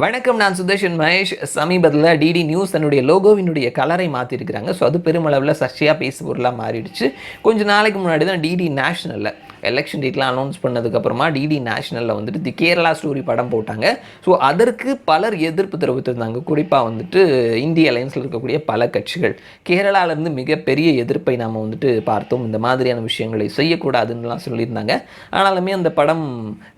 வணக்கம் நான் சுதர்ஷன் மகேஷ். சமீபத்தில் டிடி நியூஸ் தன்னுடைய லோகோவினுடைய கலரை மாற்றிருக்கிறாங்க ஸோ அது பெருமளவில் சர்ச்சையாக பேசு பொருளாக மாறிடுச்சு. கொஞ்சம் நாளைக்கு முன்னாடி தான் டிடி நேஷனலில் எலெக்ஷன் டேட்லாம் அனௌன்ஸ் பண்ணதுக்கப்புறமா டிடி நேஷனலில் வந்துட்டு தி கேரளா ஸ்டோரி படம் போட்டாங்க. ஸோ அதற்கு பலர் எதிர்ப்பு தெரிவித்திருந்தாங்க. குறிப்பாக வந்துட்டு இந்திய அலையன்ஸில் இருக்கக்கூடிய பல கட்சிகள். கேரளாவிலேருந்து மிகப்பெரிய எதிர்ப்பை நாம் வந்துட்டு பார்த்தோம். இந்த மாதிரியான விஷயங்களை செய்யக்கூடாதுன்னுலாம் சொல்லியிருந்தாங்க. ஆனாலுமே அந்த படம்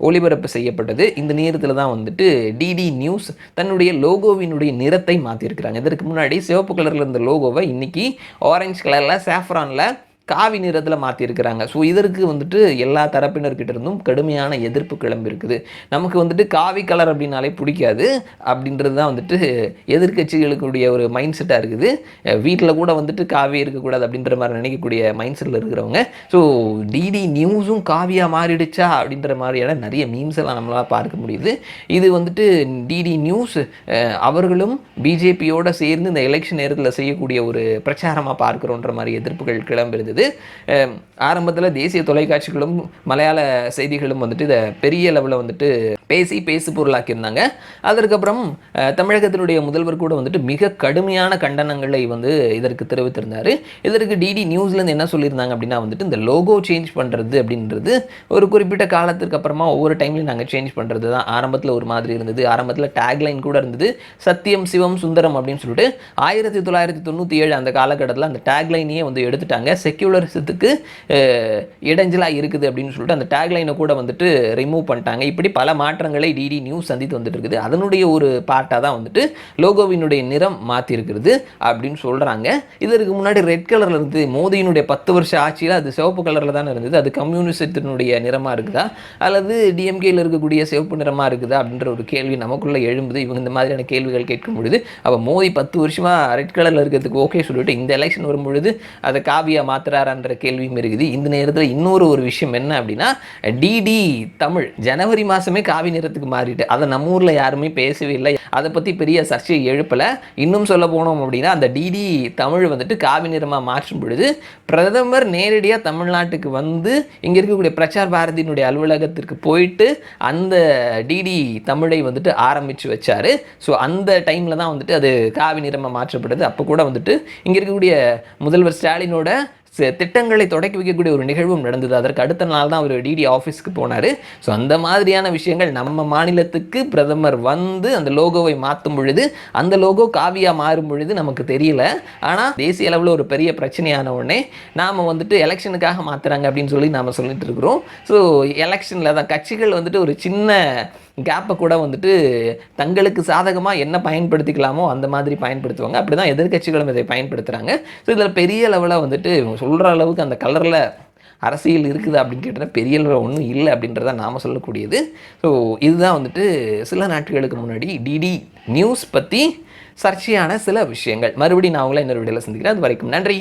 ஒளிபரப்பு செய்யப்பட்டது. இந்த நேரத்தில் தான் வந்துட்டு டிடி நியூஸ் தன்னுடைய லோகோவினுடைய நிறத்தை மாற்றிருக்கிறாங்க இதற்கு முன்னாடி சிவப்பு கலரில் இருந்த லோகோவை இன்னைக்கு ஆரஞ்சு கலரில் சாஃப்ரானில் காவி நிறத்தில் மாற்றிருக்கிறாங்க ஸோ இதற்கு வந்துட்டு எல்லா தரப்பினர்கிட்ட இருந்தும் கடுமையான எதிர்ப்பு கிளம்பியிருக்குது நமக்கு வந்துட்டு காவி கலர் அப்படின்னாலே பிடிக்காது. அப்படின்றது தான் வந்துட்டு எதிர்கட்சிகளுக்குடைய ஒரு மைண்ட் செட்டாக இருக்குது வீட்டில் கூட வந்துட்டு காவி இருக்கக்கூடாது அப்படின்ற மாதிரி நினைக்கக்கூடிய மைண்ட் செட்டில் இருக்கிறவங்க ஸோ டிடி நியூஸும் காவியாக மாறிடுச்சா அப்படின்ற மாதிரியான நிறைய மீம்ஸ் எல்லாம் நம்மளால் பார்க்க முடியுது. இது வந்துட்டு டிடி நியூஸ் அவர்களும் பிஜேபியோடு சேர்ந்து இந்த எலெக்ஷன் நேரத்தில் செய்யக்கூடிய ஒரு பிரச்சாரமாக பார்க்குறோன்ற மாதிரி எதிர்ப்புகள் கிளம்பிருந்தது ஆரம்பத்தில் தேசிய தொலைக்காட்சிகளும் மலையாள செய்திகளும் வந்துட்டு இதை பெரிய லெவலில் வந்துட்டு பேசி பேசு பொருளாக்கியிருந்தாங்க. அதற்கப்புறம் தமிழகத்தினுடைய முதல்வர் கூட வந்துட்டு மிக கடுமையான கண்டனங்களை வந்து இதற்கு தெரிவித்திருந்தார். இதற்கு டிடி நியூஸ்லேருந்து என்ன சொல்லியிருந்தாங்க அப்படின்னா வந்துட்டு இந்த லோகோ சேஞ்ச் பண்ணுறது அப்படின்றது ஒரு குறிப்பிட்ட காலத்திற்கு அப்புறமா ஒவ்வொரு டைம்லையும் நாங்கள் சேஞ்ச் பண்ணுறது தான். ஆரம்பத்தில் ஒரு மாதிரி இருந்தது. ஆரம்பத்தில் டேக்லைன் கூட இருந்தது. சத்தியம் சிவம் சுந்தரம் அப்படின்னு சொல்லிட்டு ஆயிரத்தி தொள்ளாயிரத்தி தொண்ணூற்றி ஏழு அந்த காலகட்டத்தில் அந்த டேக்லைனையே வந்து எடுத்துட்டாங்க. செக்யூலரிசத்துக்கு இடைஞ்சலாக இருக்குது அப்படின்னு சொல்லிட்டு அந்த டேக்லைனை கூட வந்துட்டு ரிமூவ் பண்ணிட்டாங்க. இப்படி பல மாற்றங்களை டிடி நியூஸ் சந்தித்து வந்துட்டு இருக்குது. அதனுடைய ஒரு பார்ட்டாக தான் வந்துட்டு லோகோவினுடைய நிறம் மாற்றிருக்கிறது அப்படின்னு சொல்கிறாங்க இதற்கு முன்னாடி ரெட் கலரில் இருந்து மோதியினுடைய பத்து வருஷம் ஆட்சியில் அது சிவப்பு கலரில் தானே இருந்தது. அது கம்யூனிசத்தினுடைய நிறமாக இருக்குதா? அல்லது டிஎம்கேயில் இருக்கக்கூடிய சிவப்பு நிறமாக இருக்குதா? அப்படின்ற ஒரு கேள்வி நமக்குள்ளே எழும்புது. இவங்க இந்த மாதிரியான கேள்விகள் கேட்கும் பொழுது அப்போ மோதி பத்து வருஷமாக ரெட் கலரில் இருக்கிறதுக்கு ஓகே சொல்லிட்டு இந்த எலெக்ஷன் வரும்பொழுது அதை காவியா மாத்துறாரான்ற கேள்வியும் இருக்குது. இந்த நேரத்தில் இன்னொரு ஒரு விஷயம் என்ன அப்படின்னா டிடி தமிழ் ஜனவரி மாதமே காவி நிறத்துக்கு மாறிட்டு அதை நம்ம ஊரில் யாருமே பேசவே இல்லை. அதை பற்றி பெரிய சர்ச்சையை எழுப்பலை. இன்னும் சொல்ல போனோம் அப்படின்னா அந்த டிடி தமிழ் வந்துட்டு காவி நிறமாக மாற்றும் பொழுது பிரதமர் நேரடியாக தமிழ்நாட்டுக்கு வந்து இங்கே இருக்கக்கூடிய பிரச்சார் பாரதியினுடைய அலுவலகத்திற்கு போயிட்டு அந்த டிடி தமிழை வந்துட்டு ஆரம்பித்து வச்சார். ஸோ அந்த டைமில் தான் வந்துட்டு அது காவி நிறமாக மாற்றப்படுது. அப்போ கூட வந்துட்டு இங்கே இருக்கக்கூடிய முதல்வர் ஸ்டாலினோட திட்டங்களை தொடக்கி வைக்கக்கூடிய ஒரு நிகழ்வும் நடந்தது. அதற்கு அடுத்த நாள் தான் அவர் டிடி ஆஃபீஸ்க்கு போனார். ஸோ அந்த மாதிரியான விஷயங்கள் நம்ம மாநிலத்துக்கு பிரதமர் வந்து அந்த லோகோவை மாற்றும் பொழுது அந்த லோகோ காவியாக மாறும் பொழுது நமக்கு தெரியல. ஆனால் தேசிய அளவில் ஒரு பெரிய பிரச்சனையான உடனே நாம் வந்துட்டு எலெக்ஷனுக்காக மாற்றுறாங்க அப்படின்னு சொல்லி நாம் சொல்லிட்டு இருக்கிறோம். ஸோ எலெக்ஷனில் தான் கட்சிகள் வந்துட்டு ஒரு சின்ன கேப்பை கூட வந்துட்டு தங்களுக்கு சாதகமாக என்ன பயன்படுத்திக்கலாமோ அந்த மாதிரி பயன்படுத்துவாங்க. அப்படி தான் எதிர்க்கட்சிகளும் இதை பயன்படுத்துகிறாங்க ஸோ இதில் பெரிய லெவலில் வந்துட்டு சொல்கிற அளவுக்கு அந்த கலரில் அரசியல் இருக்குது அப்படின்னு கேட்டால் பெரிய அளவில் ஒன்றும் இல்லை அப்படின்றத நாம் சொல்லக்கூடியது. ஸோ இதுதான் வந்துட்டு சில நாட்களுக்கு முன்னாடி டிடி நியூஸ் பற்றி சர்ச்சையான சில விஷயங்கள். மறுபடியும் நான் உங்களை இன்னொரு வீடியோவில் சந்திக்கிறேன். அது வரைக்கும் நன்றி.